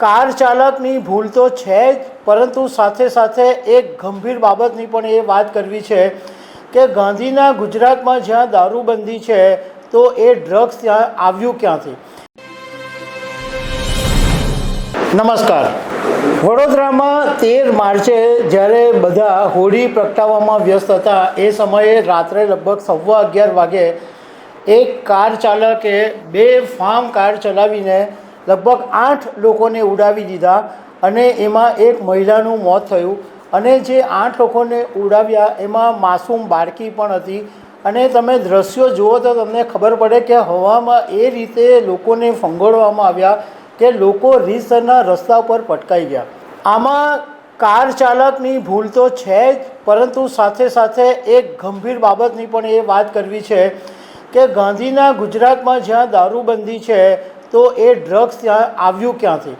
Car ચાલકની ભૂલ તો છે જ, પરંતુ સાથે સાથે એક ગંભીર બાબતની પણ એ વાત કરવી છે કે ગાંધીના ગુજરાતમાં જ્યાં દારૂબંધી છે, તો એ ડ્રગ્સ ત્યાં આવ્યું ક્યાંથી? નમસ્કાર. વડોદરામાં તેર માર્ચે જ્યારે બધા હોળી પ્રગટાવવામાં વ્યસ્ત હતા, એ સમયે રાત્રે લગભગ સવા અગિયાર વાગે એક કાર ચાલકે બે ફાર્મ કાર ચલાવીને લગભગ આઠ લોકોને ઉડાવી દીધા અને એમાં એક મહિલાનું મોત થયું. અને જે આઠ લોકોને ઉડાવ્યા, એમાં માસૂમ બાળકી પણ હતી. અને તમે દ્રશ્યો જુઓ તો તમને ખબર પડે કે હવામાં એ રીતે લોકોને ફંગોળવામાં આવ્યા કે લોકો રીતસરના રસ્તા ઉપર પટકાઈ ગયા. આમાં કાર ચાલકની ભૂલ તો છે જ, પરંતુ સાથે સાથે એક ગંભીર બાબતની પણ એ વાત કરવી છે કે ગાંધીના ગુજરાતમાં જ્યાં દારૂબંધી છે તો એ ડ્રગ્સ ત્યાં આવ્યું ક્યાંથી?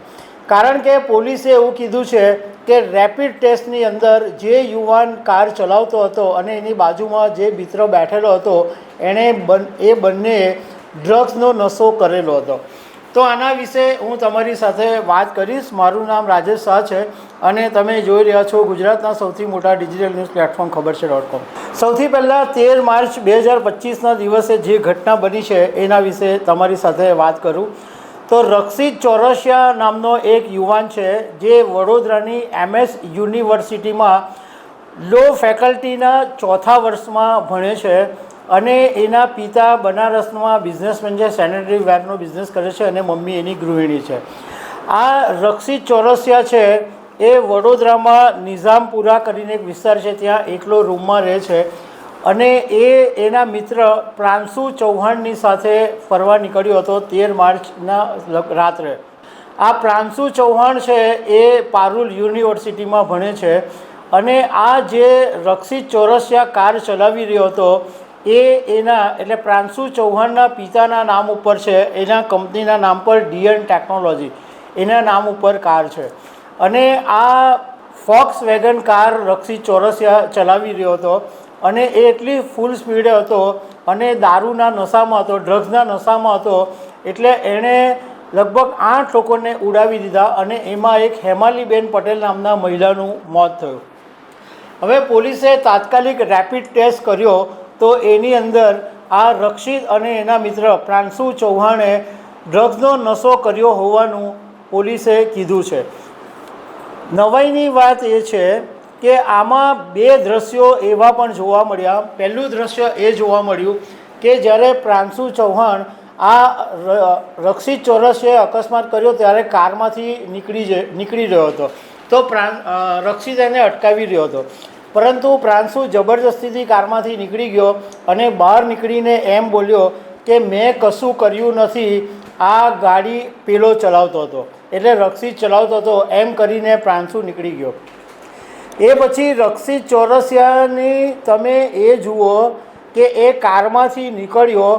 કારણ કે પોલીસે એવું કીધું છે કે રેપિડ ટેસ્ટની અંદર જે યુવાન કાર ચલાવતો હતો અને એની બાજુમાં જે મિત્ર બેઠેલો હતો, એણે બન, એ બંને ડ્રગ્સનો નશો કરેલો હતો. તો આના વિશે હું તમારી સાથે વાત કરીશ. મારું નામ રાજેશ શાહ છે. અને તમે જોઈ રહ્યા છો ગુજરાતના સૌથી મોટા ડિજિટલ ન્યૂઝ પ્લેટફોર્મ ખબર છે ડોટ કોમ સૌથી પહેલાં તેર માર્ચ બે હજાર પચીસના દિવસે જે ઘટના બની છે એના વિશે તમારી સાથે વાત કરું. તો રક્ષિત ચોરસિયા નામનો એક યુવાન છે જે વડોદરાની એમએસ યુનિવર્સિટીમાં લો ફેકલ્ટીના ચોથા વર્ષમાં ભણે છે અને એના પિતા બનારસમાં બિઝનેસમેન છે સેનેટરી વેરનો બિઝનેસ કરે છે અને મમ્મી એની ગૃહિણી છે. આ રક્ષિત ચોરસિયા છે એ વડોદરામાં નિઝામપુરા કરીને એક વિસ્તાર છે, ત્યાં એકલો રૂમમાં રહે છે. અને એ, એના મિત્ર પ્રાંશુ ચૌહાણની સાથે ફરવા નીકળ્યો હતો તેર માર્ચના રાત્રે. આ પ્રાંશુ ચૌહાણ છે, એ પારુલ યુનિવર્સિટીમાં ભણે છે. અને આ જે રક્ષિત ચોરસિયા કાર ચલાવી રહ્યો હતો, એ એના, એટલે પ્રાંશુ ચૌહાણના પિતાના નામ ઉપર છે, એના કંપનીના નામ પર ડીએન ટેકનોલોજી. એના નામ ઉપર કાર છે. અને આ Volkswagen car Rakshit Chaurasia ચલાવી રહ્યો હતો અને એ એટલી ફૂલ સ્પીડે હતો અને દારૂના નશામાં હતો ડ્રગ્સના નશામાં હતો, એટલે એણે લગભગ આઠ લોકોને ઉડાવી દીધા અને એમાં એક હેમાલીબેન પટેલ નામના મહિલાનું મોત થયું. હવે પોલીસે તાત્કાલિક રેપિડ ટેસ્ટ કર્યો તો એની અંદર આ રક્ષિત અને એના મિત્ર પ્રાંશુ ચૌહાણે ડ્રગ્સનો નશો કર્યો હોવાનું પોલીસે કીધું છે. નવાઈની વાત એ છે કે આમાં બે દ્રશ્યો એવા પણ જોવા મળ્યા. પહેલું દ્રશ્ય એ જોવા મળ્યું કે જ્યારે પ્રાંશુ ચૌહાણ આ રક્ષિત ચોરસે અકસ્માત કર્યો ત્યારે કારમાંથી નીકળી નીકળી રહ્યો હતો. તો પ્રાં રક્ષિત એને અટકાવી રહ્યો હતો. પરંતુ પ્રાંશુ જબરજસ્તીથી કારમાંથી નીકળી ગયો અને બહાર નીકળીને એમ બોલ્યો કે, મેં કશું કર્યું નથી. આ ગાડી પેલો ચલાવતો હતો. એટલે રક્ષિત ચલાવતો હતો. એમ કરીને પ્રાંસુ નીકળી ગયો. એ પછી રક્ષિત ચોરસિયાની તમે એ જુઓ કે એ કારમાંથી નીકળ્યો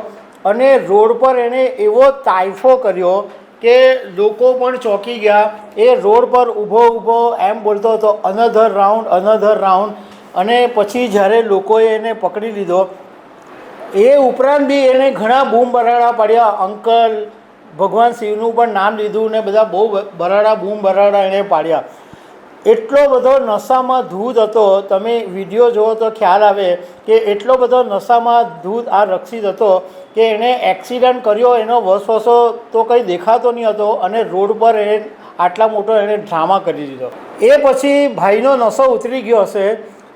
અને રોડ પર એણે એવો તાઇફો કર્યો કે લોકો પણ ચોંકી ગયા. એ રોડ પર ઊભો ઊભો એમ બોલતો હતો અનધર રાઉન્ડ અનધર રાઉન્ડ અને પછી જ્યારે લોકોએ એને પકડી લીધો, એ ઉપરાંત બી એણે ઘણા બૂમ બરાડા પાડ્યા. અંકલ ભગવાન શિવનું પણ નામ લીધું ને બધા બહુ બરાડા, બૂમ બરાડા એણે પાડ્યા. એટલો બધો નશામાં ધૂધ હતો, તમે વીડિયો જુઓ તો ખ્યાલ આવે કે એટલો બધો નશામાં ધૂધ આ રક્ષિત હતો કે એણે એક્સિડન્ટ કર્યો, એનો વસવસો તો કંઈ દેખાતો નહીં હતો અને રોડ પર એ આટલા મોટો એણે ડ્રામા કરી દીધો. એ પછી ભાઈનો નશો ઉતરી ગયો હશે,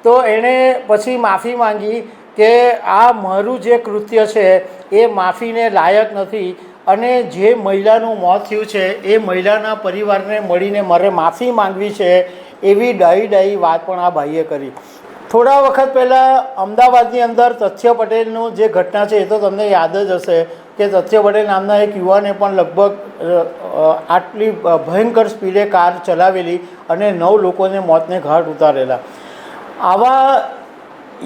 તો એણે પછી માફી માંગી કે આ મારું જે કૃત્ય છે, એ માફીને લાયક નથી. અને જે મહિલાનું મોત થયું છે, એ મહિલાના પરિવારને મળીને મારે માફી માંગવી છે, એવી ડાહી ડાહી વાત પણ આ ભાઈએ કરી. થોડા વખત પહેલાં અમદાવાદની અંદર તથ્ય પટેલનું જે ઘટના છે, એ તો તમને યાદ જ હશે કે તથ્ય પટેલ નામના એક યુવાને પણ લગભગ આટલી ભયંકર સ્પીડે કાર ચલાવેલી અને નવ લોકોને મોતને ઘાટ ઉતારેલા. આવા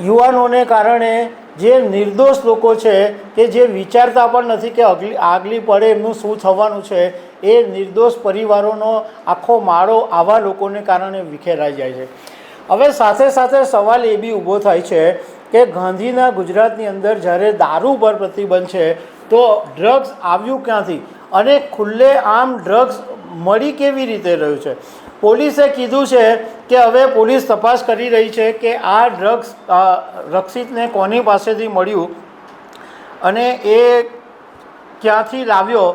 યુવાનોને કારણે જે નિર્દોષ લોકો છે, કે જે વિચારતા પણ નથી કે અગલી, આગલી પડે એમનું શું થવાનું છે, એ નિર્દોષ પરિવારોનો આખો માળો આવા લોકોને કારણે વિખેરાઈ જાય છે. હવે સાથે સાથે સવાલ એ બી ઊભો થાય છે કે ગાંધીના ગુજરાતની અંદર જ્યારે દારૂ પર પ્રતિબંધ છે, તો ડ્રગ્સ આવ્યું ક્યાંથી? અને ખુલ્લે આમ ડ્રગ્સ મળી કેવી રીતે રહ્યું છે? પોલીસે કીધું છે કે હવે પોલીસ તપાસ કરી રહી છે કે આ ડ્રગ્સ રક્ષિતને કોની પાસેથી મળ્યું અને એ ક્યાંથી લાવ્યો,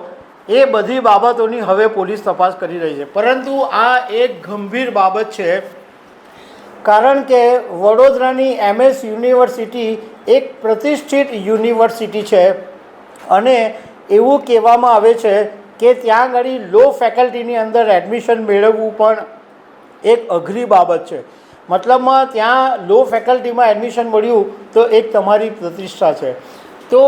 એ બધી બાબતોની હવે પોલીસ તપાસ કરી રહી છે. પરંતુ આ એક ગંભીર બાબત છે, કારણ કે વડોદરાની એમએસ યુનિવર્સિટી એક પ્રતિષ્ઠિત યુનિવર્સિટી છે અને એવું કહેવામાં આવે છે કે ત્યાં આગળ લો ફેકલ્ટીની અંદર એડમિશન મેળવવું પણ એક અઘરી બાબત છે. મતલબમાં ત્યાં લો ફેકલ્ટીમાં એડમિશન મળ્યું તો એક તમારી પ્રતિષ્ઠા છે. તો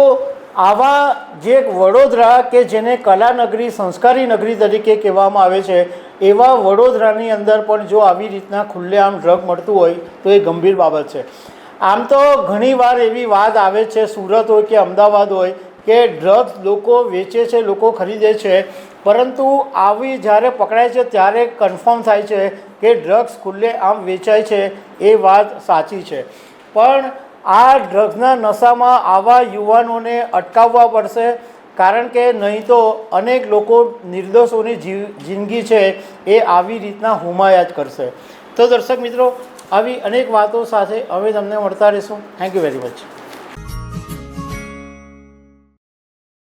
આવા જે વડોદરા કે જેને કલાનગરી, સંસ્કારી નગરી તરીકે કહેવામાં આવે છે, એવા વડોદરાની અંદર પણ જો આવી રીતના ખુલ્લેઆમ ડ્રગ મળતું હોય તો એ ગંભીર બાબત છે. આમ તો ઘણીવાર એવી વાત આવે છે, સુરત હોય કે અમદાવાદ હોય કે ડ્રગ્સ લોકો વેચે છે, લોકો ખરીદે છે, પરંતુ આવી જ્યારે પકડાય છે, ત્યારે કન્ફર્મ થાય છે કે ડ્રગ્સ ખુલ્લે આમ વેચાય છે, એ વાત સાચી છે. પણ આ ડ્રગ્સના નશામાં આવા યુવાનોને અટકાવવા પડશે, કારણ કે નહીં તો અનેક લોકો નિર્દોષોની જીવ, જિંદગી છે, એ આવી રીતના હુમાયા જ કરશે. તો દર્શક મિત્રો, આવી અનેક વાતો સાથે હવે તમને મળતા રહીશું. Thank you very much